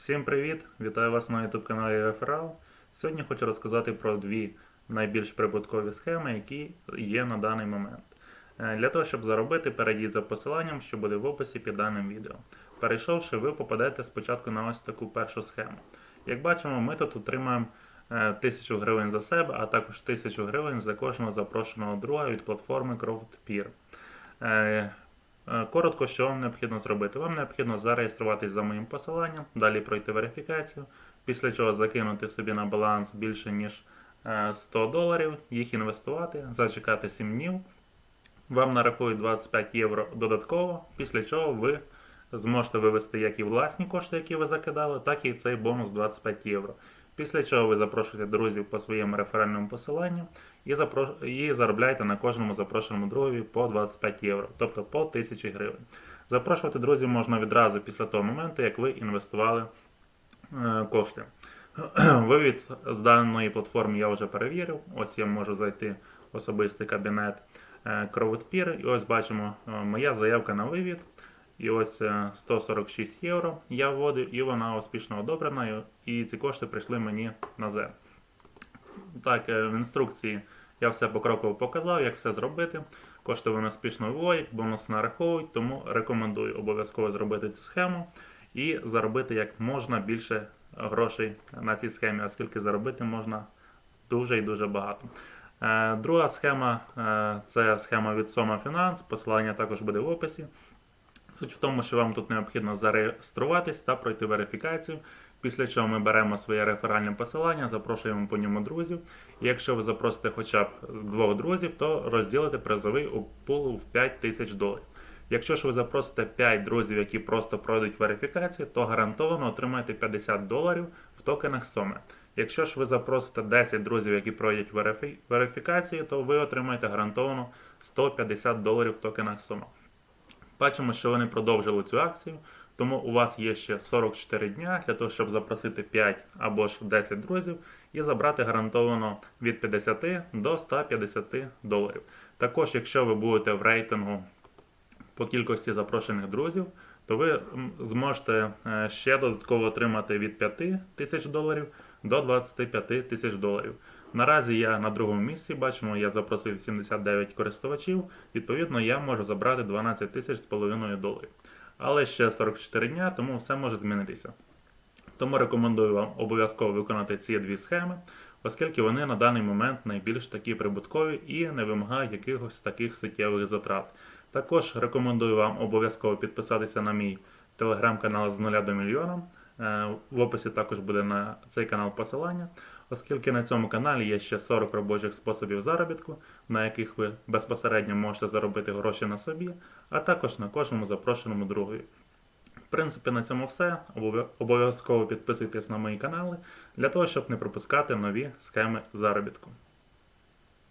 Всім привіт! Вітаю вас на YouTube каналі Реферал. Сьогодні хочу розказати про дві найбільш прибуткові схеми, які є на даний момент. Е, Для того, щоб заробити, перейдіть за посиланням, що буде в описі під даним відео. Перейшовши, ви попадете спочатку на ось таку першу схему. Як бачимо, ми тут отримаємо е, 1000 гривень за себе, а також 1000 гривень за кожного запрошеного друга від платформи CrowdPeer. Е, Е, Коротко, що вам необхідно зробити? Вам необхідно зареєструватись за моїм посиланням, далі пройти верифікацію, після чого закинути собі на баланс більше ніж е, 100 доларів, їх інвестувати, зачекати 7 днів. Вам нарахують 25 євро додатково, після чого ви зможете вивести як і власні кошти, які ви закидали, так і цей бонус 25 євро. Після чого ви запрошуєте друзів по своєму реферальному посиланню і, запро... і заробляєте на кожному запрошеному другові по 25 євро, тобто по 1000 гривень. Запрошувати друзів можна відразу після того моменту, як ви інвестували е, кошти. Вивід з даної платформи я вже перевірив. Ось я можу зайти в особистий кабінет е, CrowdPeer, і ось бачимо е, моя заявка на вивід. І ось е, 146 євро я вводив, і вона успішно одобрена, і ці кошти прийшли мені на Zen. Так, е, в інструкції я все покроково показав, як все зробити. Кошти вони успішно виводять, бонус нараховують, тому рекомендую обов'язково зробити цю схему і заробити як можна більше грошей на цій схемі, оскільки заробити можна дуже і дуже багато. Е, Друга схема е, це схема від Soma Finance, посилання також буде в описі. Суть в тому, що вам тут необхідно зареєструватись та пройти верифікацію. Після чого ми беремо своє реферальне посилання, запрошуємо по ньому друзів. І якщо ви запросите хоча б двох друзів, то розділите призовий у пул в 5 тисяч доларів. Якщо ж ви запросите 5 друзів, які просто пройдуть верифікацію, то гарантовано отримаєте 50 доларів в токенах Соми. Якщо ж ви запросите 10 друзів, які пройдуть верифі- верифікацію, то ви отримаєте гарантовано 150 доларів в токенах Сома. Бачимо, що вони продовжили цю акцію, тому у вас є ще 44 дня для того, щоб запросити 5 або ж 10 друзів і забрати гарантовано від 50 до 150 доларів. Також, якщо ви будете в рейтингу по кількості запрошених друзів, то ви зможете е, ще додатково отримати від 5 тисяч доларів до 25 тисяч доларів. Наразі я на другому місці бачимо, я запросив 79 користувачів. Відповідно, я можу забрати 12 тисяч з половиною доларів. Але ще 44 дня, тому все може змінитися. Тому рекомендую вам обов'язково виконати ці дві схеми, оскільки вони на даний момент найбільш такі прибуткові і не вимагають якихось таких суттєвих затрат. Також рекомендую вам обов'язково підписатися на мій телеграм-канал з 0 до мільйона. Е, В описі також буде на цей канал посилання, оскільки на цьому каналі є ще 40 робочих способів заробітку, на яких ви безпосередньо можете заробити гроші на собі, а також на кожному запрошеному другові. В принципі, на цьому все. Обов'язково підписуйтесь на мої канали для того, щоб не пропускати нові схеми заробітку.